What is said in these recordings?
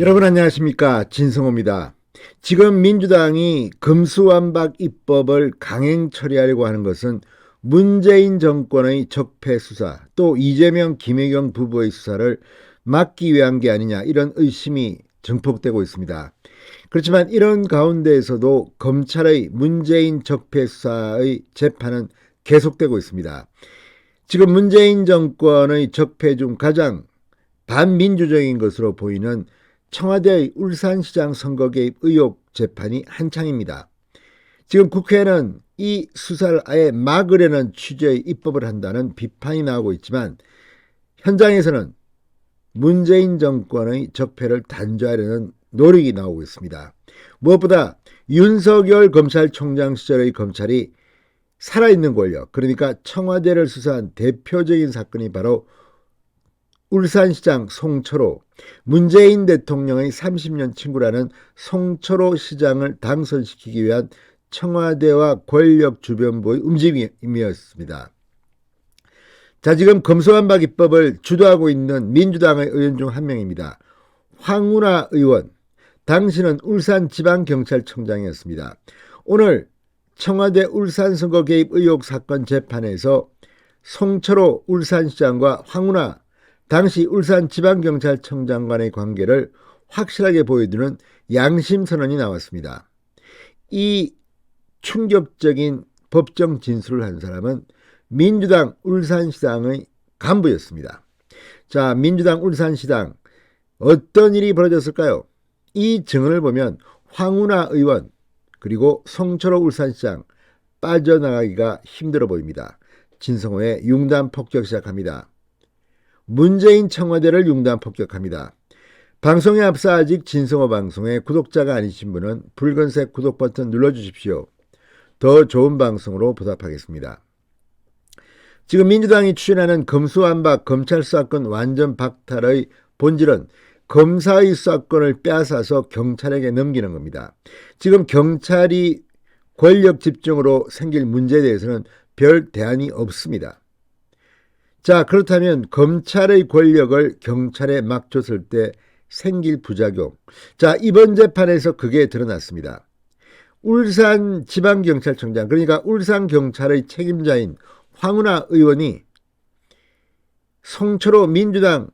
여러분 안녕하십니까 진성호입니다. 지금 민주당이 금수완박 입법을 강행 처리하려고 하는 것은 문재인 정권의 적폐 수사 또 이재명 김혜경 부부의 수사를 막기 위한 게 아니냐 이런 의심이 증폭되고 있습니다. 그렇지만 이런 가운데에서도 검찰의 문재인 적폐 수사의 재판은 계속되고 있습니다. 지금 문재인 정권의 적폐 중 가장 반민주적인 것으로 보이는 청와대의 울산시장 선거 개입 의혹 재판이 한창입니다. 지금 국회는 이 수사를 아예 막으려는 취지의 입법을 한다는 비판이 나오고 있지만 현장에서는 문재인 정권의 적폐를 단죄하려는 노력이 나오고 있습니다. 무엇보다 윤석열 검찰총장 시절의 검찰이 살아있는 권력, 그러니까 청와대를 수사한 대표적인 사건이 바로 울산시장 송철호, 문재인 대통령의 30년 친구라는 송철호 시장을 당선시키기 위한 청와대와 권력 주변부의 움직임이었습니다. 자, 지금 검소한박 입법을 주도하고 있는 민주당의 의원 중 한 명입니다. 황운하 의원. 당신은 울산지방경찰청장이었습니다. 오늘 청와대 울산 선거 개입 의혹 사건 재판에서 송철호 울산시장과 황운하 당시 울산 지방경찰청장 간의 관계를 확실하게 보여주는 양심 선언이 나왔습니다. 이 충격적인 법정 진술을 한 사람은 민주당 울산시당의 간부였습니다. 자, 민주당 울산시당 어떤 일이 벌어졌을까요? 이 증언을 보면 황운하 의원 그리고 성철호 울산시장 빠져나가기가 힘들어 보입니다. 진성호의 융단 폭격 시작합니다. 문재인 청와대를 융단 폭격합니다. 방송에 앞서 아직 진성호 방송의 구독자가 아니신 분은 붉은색 구독 버튼 눌러주십시오. 더 좋은 방송으로 보답하겠습니다. 지금 민주당이 추진하는 검수완박 검찰 수사권 완전 박탈의 본질은 검사의 수사권을 빼앗아서 경찰에게 넘기는 겁니다. 지금 경찰이 권력 집중으로 생길 문제에 대해서는 별 대안이 없습니다. 자, 그렇다면 검찰의 권력을 경찰에 막 줬을 때 생길 부작용. 자, 이번 재판에서 그게 드러났습니다. 울산 지방경찰청장, 그러니까 울산경찰의 책임자인 황운하 의원이 송철호 민주당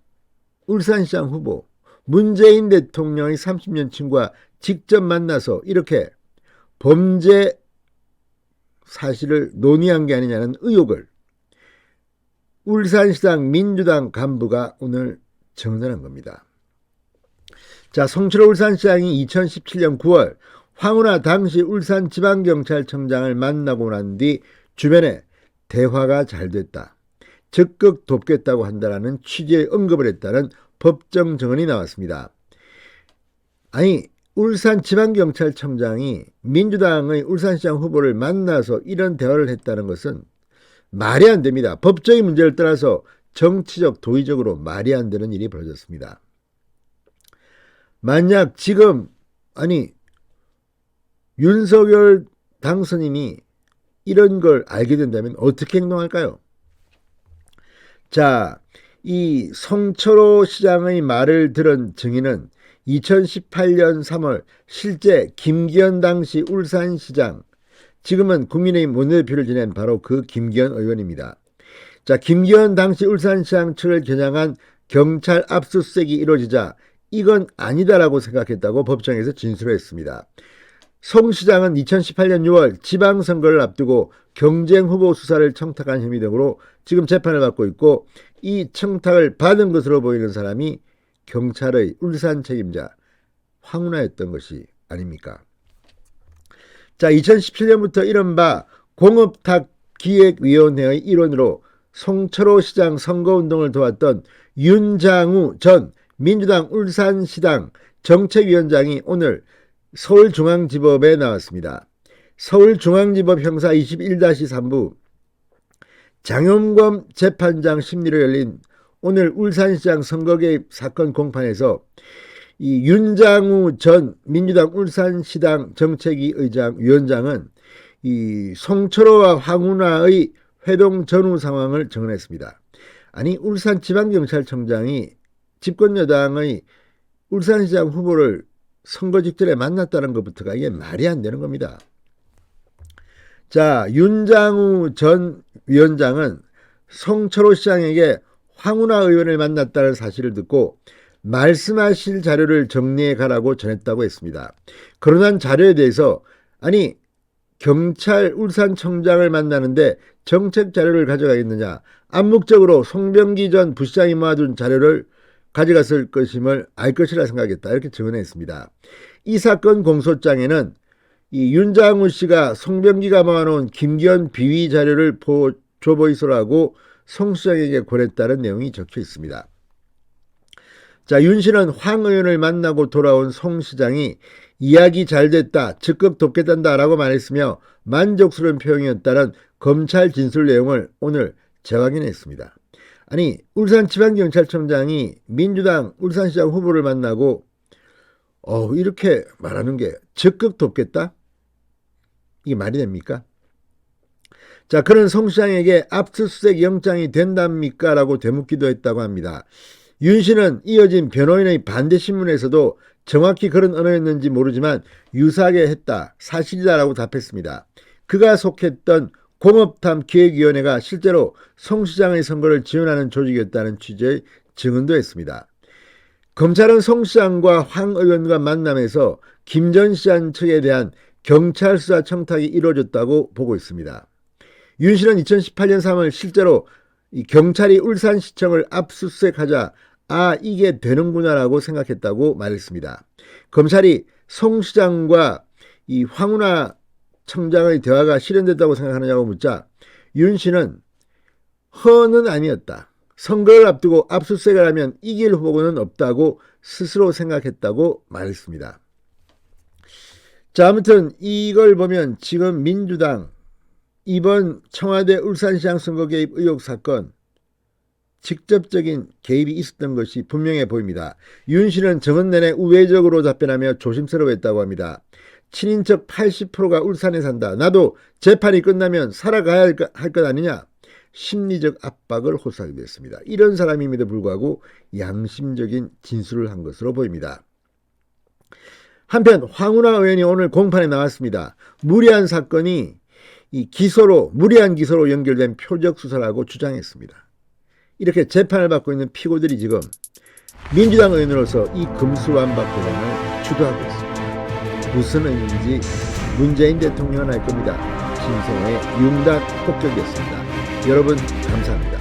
울산시장 후보, 문재인 대통령의 30년 친구와 직접 만나서 이렇게 범죄 사실을 논의한 게 아니냐는 의혹을 울산시당 민주당 간부가 오늘 정전한 겁니다. 자, 송철호 울산시장이 2017년 9월 황운하 당시 울산지방경찰청장을 만나고 난 뒤 주변에 대화가 잘 됐다. 적극 돕겠다고 한다라는 취지의 언급을 했다는 법정 증언이 나왔습니다. 아니, 울산 지방경찰청장이 민주당의 울산시장 후보를 만나서 이런 대화를 했다는 것은 말이 안 됩니다. 법적인 문제를 떠나서 정치적 도의적으로 말이 안 되는 일이 벌어졌습니다. 만약 지금 아니 윤석열 당선인이 이런 걸 알게 된다면 어떻게 행동할까요? 자, 이 성철호 시장의 말을 들은 증인은 2018년 3월 실제 김기현 당시 울산시장 지금은 국민의힘 원내대표를 지낸 바로 그 김기현 의원입니다. 자, 김기현 당시 울산시장 측을 겨냥한 경찰 압수수색이 이루어지자 이건 아니다라고 생각했다고 법정에서 진술했습니다. 송 시장은 2018년 6월 지방선거를 앞두고 경쟁 후보 수사를 청탁한 혐의 등으로 지금 재판을 받고 있고 이 청탁을 받은 것으로 보이는 사람이 경찰의 울산 책임자 황운하였던 것이 아닙니까? 자, 2017년부터 이른바 공업탁 기획위원회의 일원으로 송철호 시장 선거운동을 도왔던 윤장우 전 민주당 울산시당 정책위원장이 오늘 서울중앙지법에 나왔습니다. 서울중앙지법 형사 21-3부 장영검 재판장 심리로 열린 오늘 울산시장 선거 개입 사건 공판에서 이 윤장우 전 민주당 울산시당 정책위 의장 위원장은 이 송철호와 황운하의 회동 전후 상황을 정언했습니다. 아니 울산 지방경찰청장이 집권여당의 울산시장 후보를 선거 직전에 만났다는 것부터가 이게 말이 안 되는 겁니다. 자, 윤장우 전 위원장은 성철호 시장에게 황운하 의원을 만났다는 사실을 듣고 말씀하실 자료를 정리해 가라고 전했다고 했습니다. 그러난 자료에 대해서 아니 경찰 울산청장을 만나는데 정책 자료를 가져가겠느냐 암묵적으로 송병기 전 부시장이 모아둔 자료를 가져갔을 것임을 알 것이라 생각했다 이렇게 증언했습니다. 이 사건 공소장에는 이 윤장우 씨가 송병기가 모아놓은 김기현 비위 자료를 보, 줘보이소라고 송 시장에게 권했다는 내용이 적혀 있습니다. 자, 윤 씨는 황 의원을 만나고 돌아온 송 시장이 이야기 잘 됐다, 적극 돕겠단다 라고 말했으며 만족스러운 표현이었다는 검찰 진술 내용을 오늘 재확인했습니다. 아니, 울산지방경찰청장이 민주당 울산시장 후보를 만나고 어, 이렇게 말하는 게 적극 돕겠다? 이게 말이 됩니까? 자, 그런 송 시장에게 압수수색 영장이 된답니까? 라고 되묻기도 했다고 합니다. 윤 씨는 이어진 변호인의 반대 신문에서도 정확히 그런 언어였는지 모르지만 유사하게 했다. 사실이다라고 답했습니다. 그가 속했던 공업탐 기획위원회가 실제로 송 시장의 선거를 지원하는 조직이었다는 취지의 증언도 했습니다. 검찰은 송 시장과 황 의원과 만남에서 김 전 시장 측에 대한 경찰 수사 청탁이 이루어졌다고 보고 있습니다. 윤 씨는 2018년 3월 실제로 이 경찰이 울산시청을 압수수색하자 아 이게 되는구나라고 생각했다고 말했습니다. 검찰이 송 시장과 이 황운하 청장의 대화가 실현됐다고 생각하느냐고 묻자 윤 씨는 허는 아니었다. 선거를 앞두고 압수수색을 하면 이길 후보는 없다고 스스로 생각했다고 말했습니다. 자, 아무튼 이걸 보면 지금 민주당 이번 청와대 울산시장 선거 개입 의혹 사건 직접적인 개입이 있었던 것이 분명해 보입니다. 윤 씨는 정은 내내 우회적으로 답변하며 조심스러워했다고 합니다. 친인척 80%가 울산에 산다. 나도 재판이 끝나면 살아가야 할 것 아니냐. 심리적 압박을 호소하기도 했습니다. 이런 사람임에도 불구하고 양심적인 진술을 한 것으로 보입니다. 한편 황운하 의원이 오늘 공판에 나왔습니다. 무리한 사건이 이 기소로 무리한 기소로 연결된 표적 수사라고 주장했습니다. 이렇게 재판을 받고 있는 피고들이 지금 민주당 의원으로서 이 금수완박 대상을 주도하고 있습니다. 무슨 의미인지 문재인 대통령은 알 겁니다. 진성의 융단 폭격이었습니다. 여러분 감사합니다.